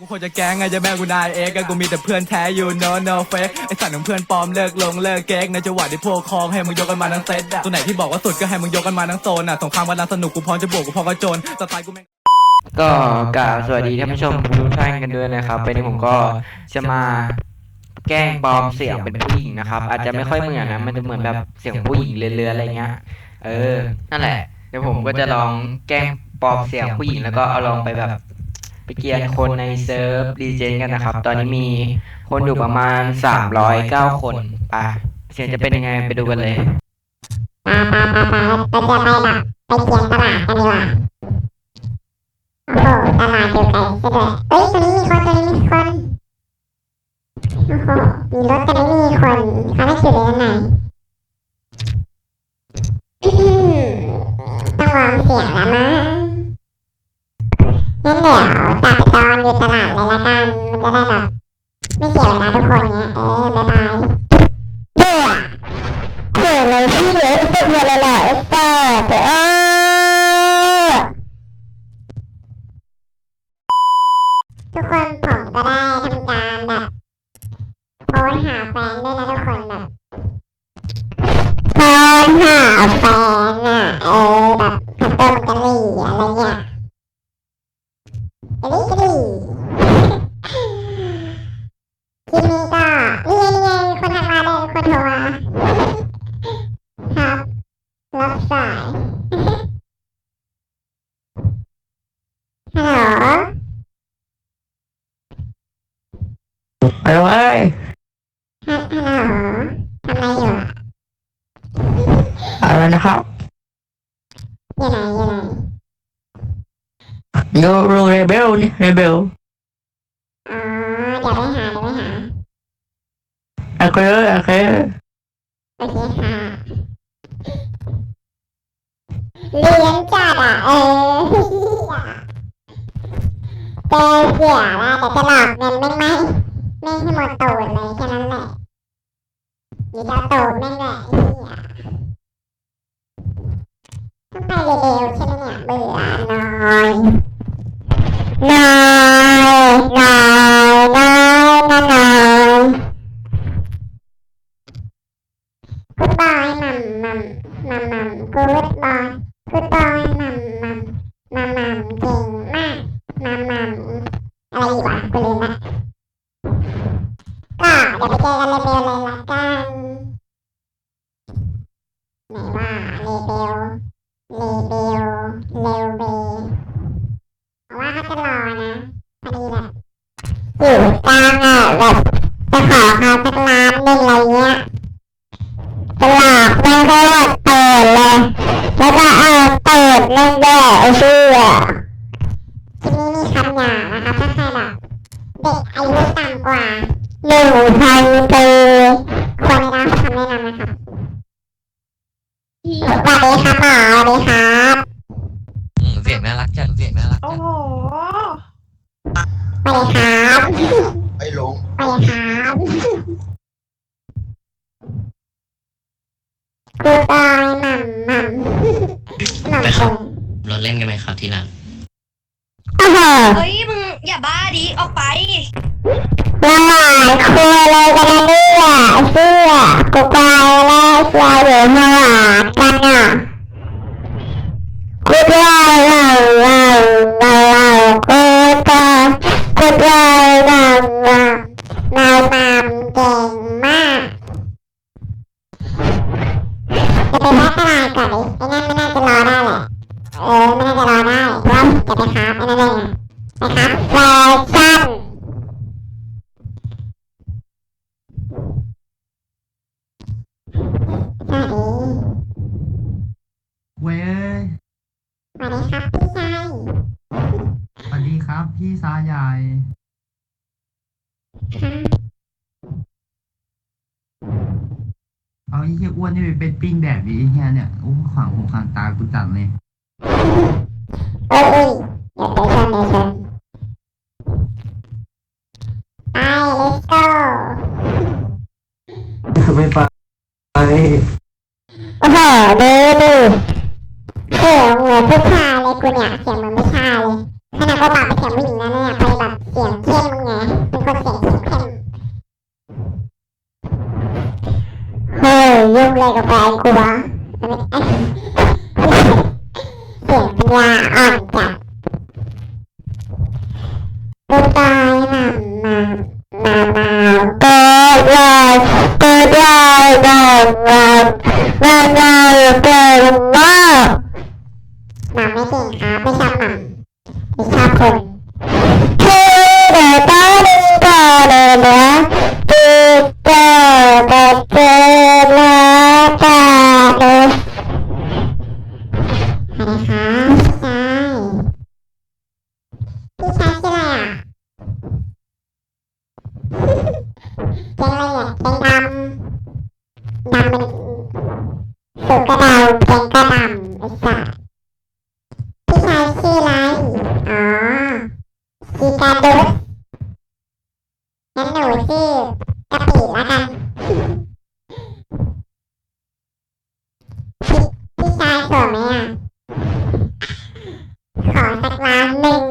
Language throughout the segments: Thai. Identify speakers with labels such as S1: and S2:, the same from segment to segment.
S1: กูควรจะแก๊งไงจะแม่กูนายเอกกูมีแต่เพื่อนแท้อยู่ no no fake ไอสัตว์ของเพื่อนปลอมเลิกลงเลิกเก๊กในจังหวะที่พวกคองให้มึงยกกันมาทั้งเซตอะตัวไหนที่บอกว่าสุดก็ให้มึงยกกันมาทั้งโซนอะสงครามวันละสนุกกูพร้อมจะบวกกูพร้อมกระโจนสไตล์กูแม่ง
S2: ก็กล่าวสวัสดีท่านผู้ชมทุกท่านกันด้วยนะครับวันนี้ผมก็จะมาแกล้งปลอมเสียงเป็นผู้หญิงนะครับ อาจจะไม่ค่อยเหมือนนะมันจะเหมือนแบบเสียงผู้หญิงเรือๆอะไรเงี้ยเออนั่นแหละเดี๋ยวผมก็จะลองแกล้งปลอมเสียงผู้หญิงแล้วก็เอาลองไปแบบ ไปเกียนคนในเซิร์ฟดีเจกันนะครับ ตอนนี้มีคนอยู่ประมาณสามร้อยเก้าคนป่ะเสียงจะเป็นยังไงไปดูกันเลย
S3: มามามามาไปจะไปแบบไปเกียนตลาดกันดีกว่าโอ้โหตลาดอยู่ไกลซะด้วยเอ้ยตรงนี้มีคนตรงนี้มีคนโอ้โหมีรถแต่ไม่มีคนเขาไม่อยู่เลยด้านในอื้อหือต้องวางเสียงแล้วมั้งงั้นเดี๋ยว จะได้แบบไม่เสียเวลาทุกคนเนี้ยเออบ๊ายบายเบื่อเผื่อเลยพี่เหลือเผื่อเลยแหละเอสเตอร์เออทุกคนผมก็ได้ทำการแบบโพสหาแฟนด้วยนะทุกคนแบบโพสหาแฟนอะเออแบบขับต้มกะหรี่อะไรเงี้ยกะหรี่กะหรี่ทีนี้ก็นี่ไงนี่ไงมีคนทักมาเลยมีคนโทรมา ครับรับสาย ฮัลโหล
S2: ไปเลย
S3: ฮัลฮัลโหลทำอะไรอยู่อะ
S2: อะไรนะครับ
S3: อยู่ไหนอยู่ไหน
S2: โนโรเรเบลนี่เรเบล
S3: อ๋อเดี๋ยวไปหาเดี๋ยวไปหา
S2: โอเคโอเค
S3: โอเคค่ะเลี้ยงจัดอะเออเจอเสียแล้วแต่จะหลอกเงินแม่งไม่ แม่ให้หมดตูดเลยแค่นั้นแหละนี่จะเอาตูดแม่งแหละไอ้เหี้ยต้องไปเร็วๆใช่ไหมเนี่ยเบื่อนอยนอยนอยนอยนอยนอยกูบอยมัมมัมมัมมัมกูดบอยกูดบอยมัมมัมมัาดแม่งก็ว่าเปิดเลย แล้วก็เอาเปิดแม่งด้วยไอ้เสื้อทีนี้มีคำหยาบนะคะถ้าใครแบบเด็กอายุต่ำกว่าหนึ่งพันปีควรได้รับคำแนะนำนะครับสวัสดีครับหมอสวัสดีครับ
S4: อืมเสียงน่ารักจังเสียงน่ารัก
S5: โอ้
S4: จัง
S5: โห
S3: สวัสดีครับ
S4: ไอ้หลง
S3: สวัสดีครับ กูตายหม่ำหม่ำหม่ำคง
S4: เราเล่นกันไหมครับทีหลัง
S3: อ้โห
S5: เฮ้ยมึงอย่าบ้าดิออกไป
S3: ละหมาดครัวเลยกันนะเนี่ยเสื้อกูตายแล้วเสื้ออยู่ข้าหลังกันอะกูไปแล้วแสวัสดีครับพี่ชาย
S6: สวัสดีครับ พี่ซาใหญ่
S3: ค่ะ
S6: เอาไอ้เหี้ยอ้วนนี่ไปเป็นปิ้งแดดดิไอ้เหี้ยเนี่ยโอ้ขวางหูขวางตากูจัดเลย
S3: เอ้ยเอ้ยเดี๋ยวเดี๋ยวชนเดี๋ยวชนไป let's go
S2: ไม่ไป
S3: โอ้โหดูดู เสียงเหมือนผู้ชายเลยกูเนี่ยเสียงเหมือนผู้ชายเลยขนาดก็ปรับเป็นเสียงผู้หญิงแล้วเนี่ยไปแบบเสียงเข้เข้มไงเป็นคนเสียงเข้มเฮ้ยยุ่งเลยกับแฟนกูวะเสียงปัญญาอ่อนจัดกูตายมามามามาเกิดเลยเกิดเลยเกิดเลยเกิดเลยเกิดว่า มาไม่เก่งครับไม่ชอบหมาไม่ชอบคนคือเดี๋ยวตอนนี้ก่อนเลยนะคือเจอแบบเจอแล้วกันเลยอะไรคะพี่ชายพี่ชายชื่ออะไรอะแกงอะไรอะแกงดำ ล้านหนึ่ง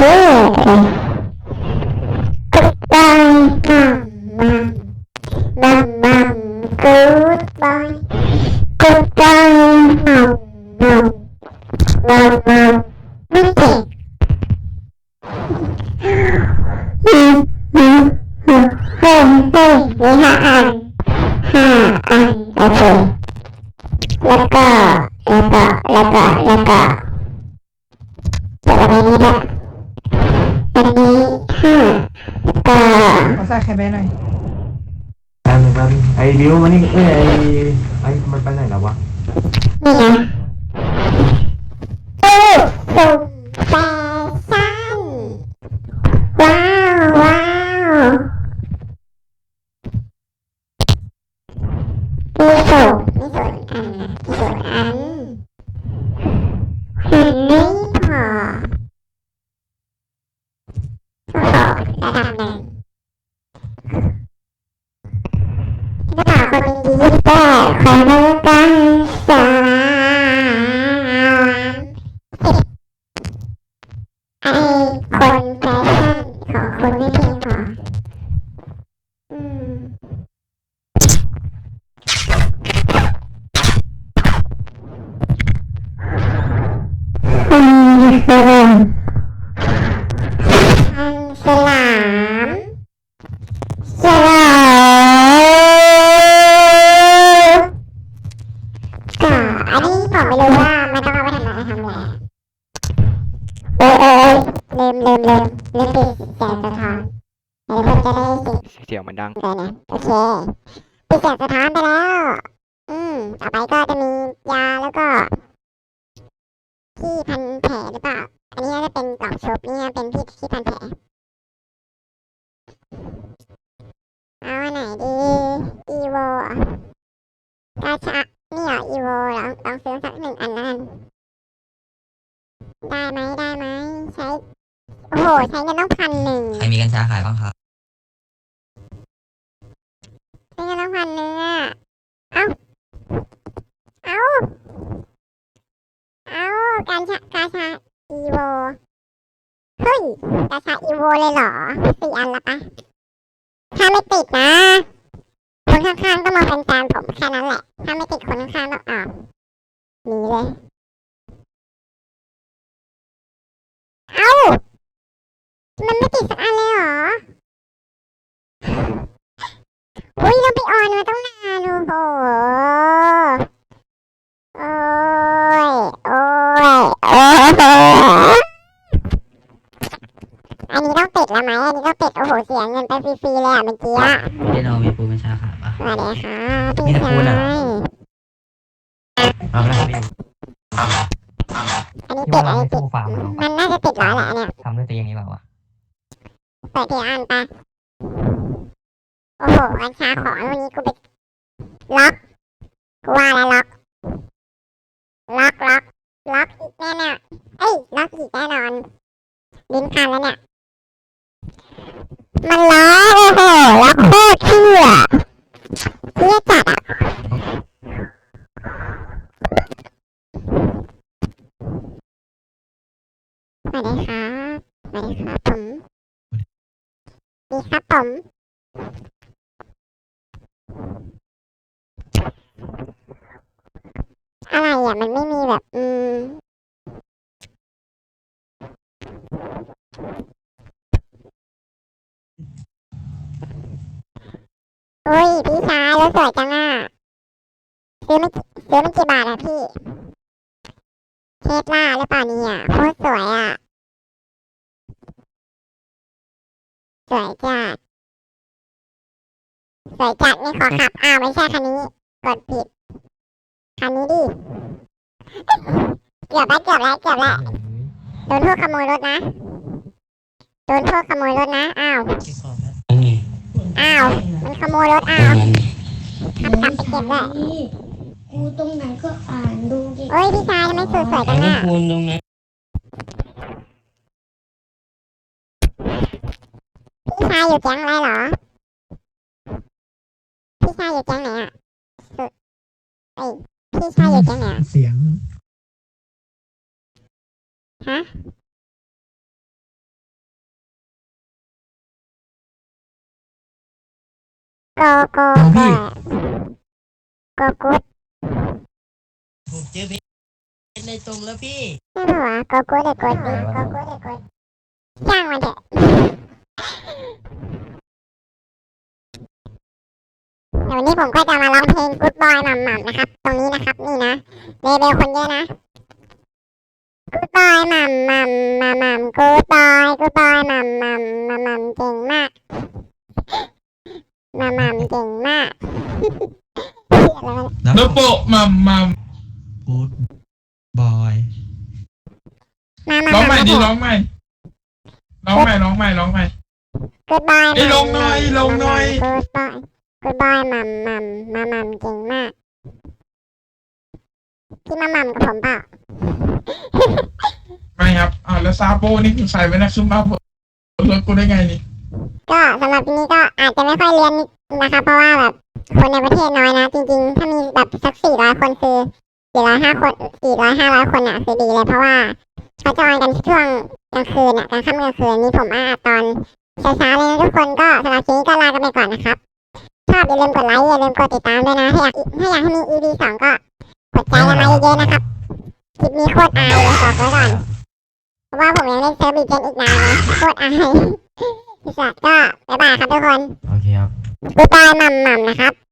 S3: เป็นเพื่อนกุดบายมัมมัมมัมมัมกูดบายกุดบายมัมมัมมัมมัม ไม่เก่งอืมอืมอืมเฮ้ยเฮ้ยมีห้าอันห้าอันโอเคแล้วก็แล้วก็แล้วก็แล้วก็เดี๋ยวอะไรนี้ละอันนี้ห้าก็
S7: ขอใส่ไข่แบนหน่อย
S8: แป๊บนึงแป๊บนึงไอ้บิวมานี่เอ้ยไอ้ไอ้มันไปไหนแล้ววะ
S3: นี่ไงตู้สุ่มแฟชั่นว้าวว้าวมีสุ่มมีสุ่มอันนะมีสุ่มอัน เออลืมลืมลืมลืมปิดแสงสะท้อนเดี๋ยวคนจะได้สิ
S2: เสียงมันดัง
S3: เลยนะโอเคปิดเสียงสะท้อนไปแล้ว อืมต่อไปก็จะมียาแล้วก็ ที่พันแผลหรือเปล่า อันนี้น่าจะเป็นกล่องชุบนี่น่าเป็นที่ที่พันแผลเอาอันไหนดีอีโวอะกาชานี่เหรออีโวลองลองซื้อสักหนึ่งอันแล้วกันได้ไหมได้ไหมใช้ โอ้โห ใช้เงินต้องพันหนึ่ง
S4: ใครมีกัญชาขายบ้างครับ
S3: ใช้เงินต้องพันหนึ่งอะ เอ้า เอ้า เอ้าการชากาชาอีโว เฮ้ย กาชาอีโวเลยเหรอสี่อันละปะ ถ้าไม่ติดนะ คนข้างๆก็มาเป็นแฟนผมแค่นั้นแหละ ถ้าไม่ติดคนข้างๆต้องออกหนีเลย เอ้า มันไม่ติดสักอันเลยเหรอ อุ้ยเราไปออนมาต้องนานโอ้โหโอ้ย โอ้ยโอ้โหอันนี้ต้องติดแล้วไหมอันนี้ต้องติด โอ้โห เสียเงินไปฟรีๆเลยอะเมื่อกี้อะ
S4: ได้ลอมีปูเป็นชาขาปะ
S3: สวัสดีค่ะพี่ชาย
S4: เอาล้วพี่
S3: อันนี้ติดอันนี้ติดมันน่าจะติดแล้วแหละเนี่ย
S4: ทำด้วยตัวเองนี่เปล่าวะ
S3: เปิดทีละอันไป โอ้โหกัญชาของวันนี้กูไปล็อกกูว่าแล้วล็อก ล็อกล็อกล็อกอีกแน่แน่ๆเอ้ย ล็อกอีกแน่นอนลิ้นพันแล้วเนี่ย มันล็อกโอ้โห ล็อกโคตรเชื่อเชื่อจัดอะสวัสดีครับสวัสดีครับผม ดีครับผมอะไรอะ มันไม่มีแบบ อืมอุ้ย พี่ชายรถสวยจังอะ ซื้อไม่ซื้อไม่กี่บาทอะพี่เทสลาหรือเปล่านี่ยโคตรสวยอะ สวยจัด สวยจัดนี่ขอขับ อ้าว ไม่ใช่คันนี้ กดผิด คันนี้ดิ เกือบแล้วเกือบแล้วเกือบแล้ว โดนพวกขโมยรถนะ โดนพวกขโมยรถนะ อ้าวอ้าว มันขโมยรถ อ้าวขับกลับไปเก็บเลย
S7: กูตรงไหนก็อ่านดูดิ
S3: เอ้ย พี่ชายทำไมสวยสวยจังอะ
S4: คูณตรงนั้น
S3: พี่ชายอยู่แก๊งอะไรเหรอ พี่ชายอยู่แก๊งไหนอะสุดเอ้ยพี่ชายอยู่แก๊งไหนอะ
S8: เสียง
S3: ฮะ โกโกโกโกกุด
S4: ผมเจอเพชรในตรงแล้วพี่
S3: ไม่รู้อะโกกุดเด็กกดดิโกกุดเด็กกดจ้างมันเถอะเดี๋ยววั นี้ผมก็จะมาร้องเพลง Good Boy หม่ำๆนะครับ ตรงนี้นะครับนี่นะเลเบลคนเยอะนะ Good Boy หม่ำๆหม่ำๆ Good Boy Good Boy หม่ำๆหม่ำๆเก่งมากหม่ำๆเก่งมากเนี่ย
S9: แล้วโปะมัมมัม
S4: กูดบอย
S3: มามา
S9: ร้องใหม่ดิร้องใหม่ร้องใหม่ร้องใหม่ร้องใหม่
S3: Good Boy
S9: เอ้ลงหน่อยลงหน่อย
S3: Good Boy Good Boy หม่ำๆหม่ำๆเก่งมาก พี่มาหม่ำกับผมเปล่า
S9: ไม่ครับอ่าวแล้วซาโบนี่คือใส่ไว้นะคือมาบนรถกูได้ไงนี่
S3: ก็สำหรับที่นี้ก็อาจจะไม่ค่อยเรียนนะคะเพราะว่าแบบคนในประเทศน้อยนะ จริงๆ ถ้ามีแบบสักสี่ร้อยคนคือสี่ร้อยห้าคนสี่ร้อยห้าร้อยคนอะคือดีเลยเพราะว่าเขาจะออนกันช่วงกลางคืนอะกลางค่ำกลางคืนนี้ผมอ่านตอนเช้าๆเลยนะทุกคนก็สำหรับทีนี้ก็ลากันไปก่อนนะครับ ชอบอย่าลืมกดไลค์อย่าลืมกดติดตามด้วยนะถ้าอยากถ้าอยากให้มี EP สองก็กดใจกันมาเยอะๆนะครับคลิปนี้โคตรอายเลยบอกไว้ก่อนเพราะว่าผมยังเล่นเซิร์ฟบีเจนอีกนานนะโคตรอายที่สุดก็บ๊ายบายครับทุกคน
S4: โอเคครับ
S3: บ๊ายบายหม่ำๆนะครับ